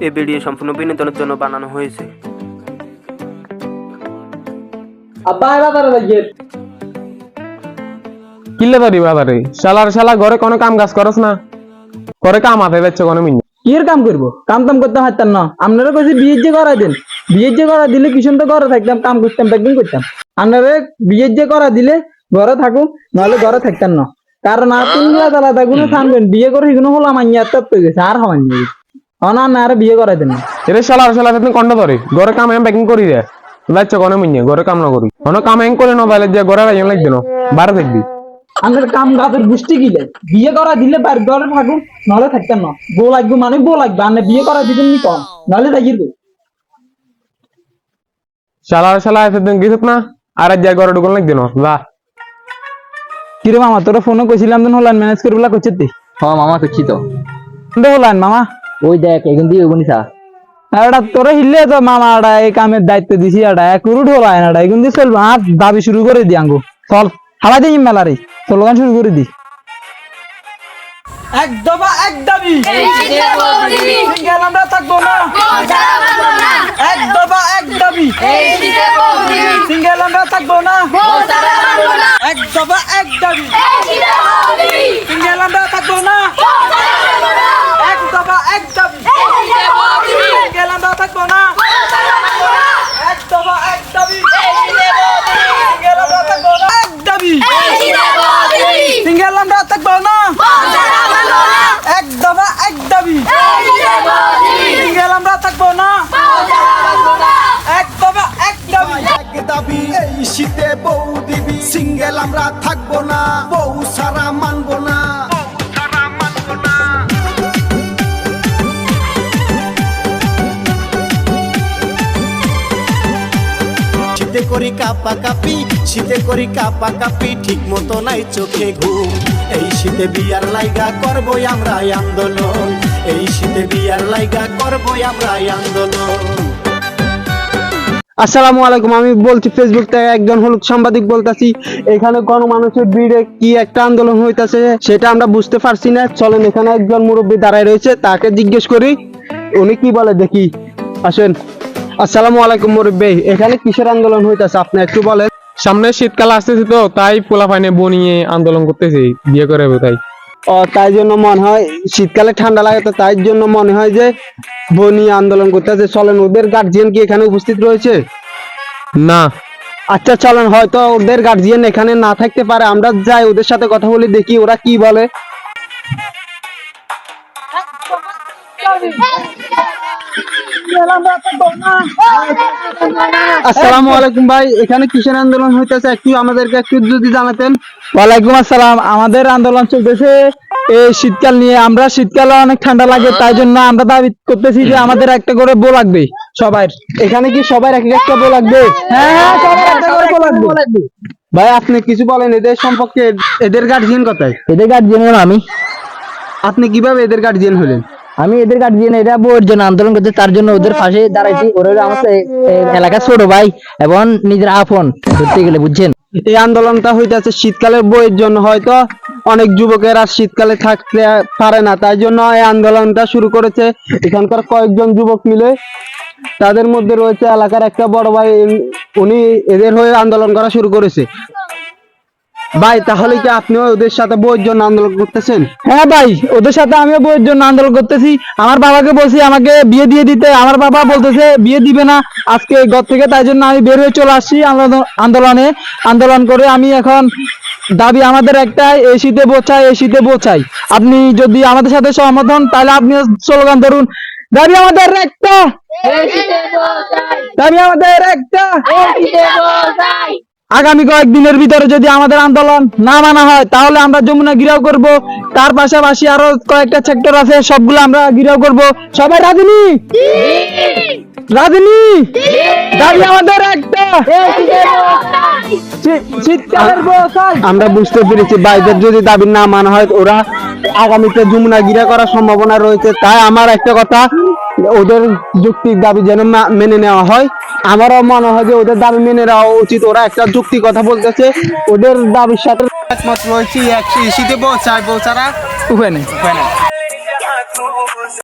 এই ভিডিও সম্পূর্ণ বিনোদনের জন্য বানানো হয়েছে। শালার শালা ঘরে কোনো কাম কাজ করস না। করে কাম যাচ্ছে কোনো মিনি কাম করব? কাম টাম করতে না। আপনারা কইছি বিয়ের যে করা দেন বিয়ের যে করা দিলে ঘরে থাকতাম কাম করতাম প্যাকিং করতাম। আপনারা বিয়ের যে করা দিলে ঘরে থাকুন নাহলে ঘরে থাকতাম না। কারণ আপনি আলাদা আলাদা গুলো থাকবেন বিয়ে করে সেগুলো হলো আমার ইয়ার হয়ে গেছে আর হওয়ার নেই। না না আর বিয়ে করা দেন না। এরে শালার শালা তুমি কন্ড ধরে। ঘরে কাম এম প্যাকিং করি দে যাচ্ছে কোনো ঘরে কাম না করি। কোনো কাম এম করে না বাইলে যে ঘরে রাইন লাগবে না বারে দেখবি। আমাদের কাম বিয়ে করা দিলে বাইরে ঘরে থাকুন নাহলে থাকতাম না। বউ লাগবে মানে বউ লাগবে আর বিয়ে করা দিবেন নি কম নাহলে থাকিয়ে দেবো। শালা এসে দিন না আর আজ যায় ঘরে ঢুকন লাগবে না যা। কিরে মামা তোরা ফোনে কইছিলাম তো হলান ম্যানেজ করে বলা করছে তুই হ্যাঁ মামা তো। হলান মামা। ওই দেখ এখন দিয়ে ওগুনি সা এটা তোরা হিললে তো মামা এটা এই কামের দায়িত্ব দিছি এটা এক রুট হলো না এটা এখন দিয়ে চলবো আর দাবি শুরু করে দি আঙ্গু। চল হালা দিই মেলা রে স্লোগান শুরু করে দি এক দফা এক দাবি। সিঙ্গেল আমরা থাকব না। এক দফা এক দাবি। সিঙ্গেল আমরা থাকব না। এক দফা এক দাবি। সিঙ্গেল আমরা থাকব না। সিঙ্গেল আমরা থাকব না। বউ সারা মানবো না। শীতে করি কাপা কাপি শীতে করি কাপা কাপি ঠিক মতো নাই চোখে ঘুম। এই শীতে বিয়ার লাইগা করবই আমরা আন্দোলন। এই শীতে বিয়ার লাইগা করবই আমরা আন্দোলন। আসসালামু আলাইকুম, আমি বলছি ফেসবুক থেকে একজন হলুদ সাংবাদিক বলতাছি, এখানে গণমানুষের ভিড়ে কি একটা আন্দোলন হইতাছে সেটা আমরা বুঝতে পারছি না। চলেন, এখানে একজন মুরব্বী দাঁড়ায় রয়েছে, তাকে জিজ্ঞেস করি, উনি কি বলে দেখি। আসেন। আসসালামু আলাইকুম মুরব্বী, এখানে কিসের আন্দোলন হইতাছে, আপনি একটু বলেন। সামনে শীতকাল আসতেছে তো, তাই পোলা পাইনে বনিয়ে আন্দোলন করতেছি, বিয়ে করে তাই। ও তাই জন্য মনে হয় শীতকালে ঠান্ডা লাগে তো তাই জন্য মনে হয় যে বনি আন্দোলন করতেছে। চলেন ওদের গার্জিয়ান কি এখানে উপস্থিত রয়েছে? না। আচ্ছা চলেন হয়তো ওদের গার্জিয়ান এখানে না থাকতে পারে। আমরা যাই ওদের সাথে কথা বলি দেখি ওরা কি বলে। আসসালামু আলাইকুম ভাই এখানে কিসের আন্দোলন হইতেছে। একটু আমাদেরকে একটু যদি জানাতেন। ওয়ালাইকুম আসসালাম। আমাদের আন্দোলন চলতেছে। এই শীতকাল নিয়ে আমরা শীতকালে অনেক ঠান্ডা লাগে তাই জন্য আমরা দাবি করতেছি যে আমাদের একটা করে বউ লাগবে সবাই এখানে কি সবাই এক একটা বউ লাগবে? হ্যাঁ হ্যাঁ সবার একটা করে বউ লাগবে। ভাই আপনি কিছু বলেন এদের সম্পর্কে এদের গার্জিয়ান কথায়? এদের গার্জিয়ান আমি। আপনি কীভাবে এদের গার্জিয়ান হলেন? আমি এদের গার্জিয়ান এরা বউয়ের জন্য আন্দোলন করতে তার জন্য ওদের পাশে দাঁড়াইছি। ওরা আমার এ- এ ছোট ভাই এবং নিজের আপন, ধরতে গেলে, বুঝছেন? এই আন্দোলনটা হইতেছে শীতকালের বইয়ের জন্য হয়তো অনেক যুবকেরা শীতকালে থাকতে পারে না, তাই জন্য এই আন্দোলনটা শুরু করেছে। এখানকার কয়েকজন যুবক মিলে। তাদের মধ্যে রয়েছে এলাকার একটা বড় ভাই, উনি এদের হয়ে আন্দোলন করা শুরু করেছে। ভাই তাহলে কি আপনিও ওদের সাথে বইয়ের জন্য আন্দোলন করতেছেন? হ্যাঁ ভাই ওদের সাথে আমিও বইয়ের জন্য আন্দোলন করতেছি। আমার বাবাকে বলছি আমাকে বিয়ে দিয়ে দিতে। আমার বাবা বলতেছে বিয়ে দিবে না। আজকে ঘর থেকে তাই জন্য আমি বের হয়ে চলে আসছি আন্দোলনে আন্দোলন। করে আমি এখন দাবি আমাদের একটাই এই শীতে বোঝাই এই শীতে বোঝাই আপনি যদি আমাদের সাথে সহমত হন তাহলে আপনি স্লোগান ধরুন দাবি আমাদের একটা। দাবি আমাদের একটা। আগামী কয়েকদিনের ভিতরে যদি আমাদের আন্দোলন না মানা হয় তাহলে আমরা যমুনা গিরাও করব। তার পাশাপাশি আরও কয়েকটা সেক্টর আছে সবগুলো আমরা গিরাও করব। সবাই রাজনী রাজনী দাবি আমাদের একটা। আমরা বুঝতে পেরেছি বাইদের যদি দাবি না মানা হয় ওরা আগামীতে যমুনা গিরা করার সম্ভাবনা রয়েছে। তাই আমার একটা কথা ওদের যুক্তির দাবি যেন মা- মেনে নেওয়া হয়। আমারও মনে হয় যে ওদের দাবি মেনে নেওয়া উচিত। ওরা একটা যুক্তি কথা বলতেছে ওদের দাবির সাথে একমত রয়েছে উপায় নেই।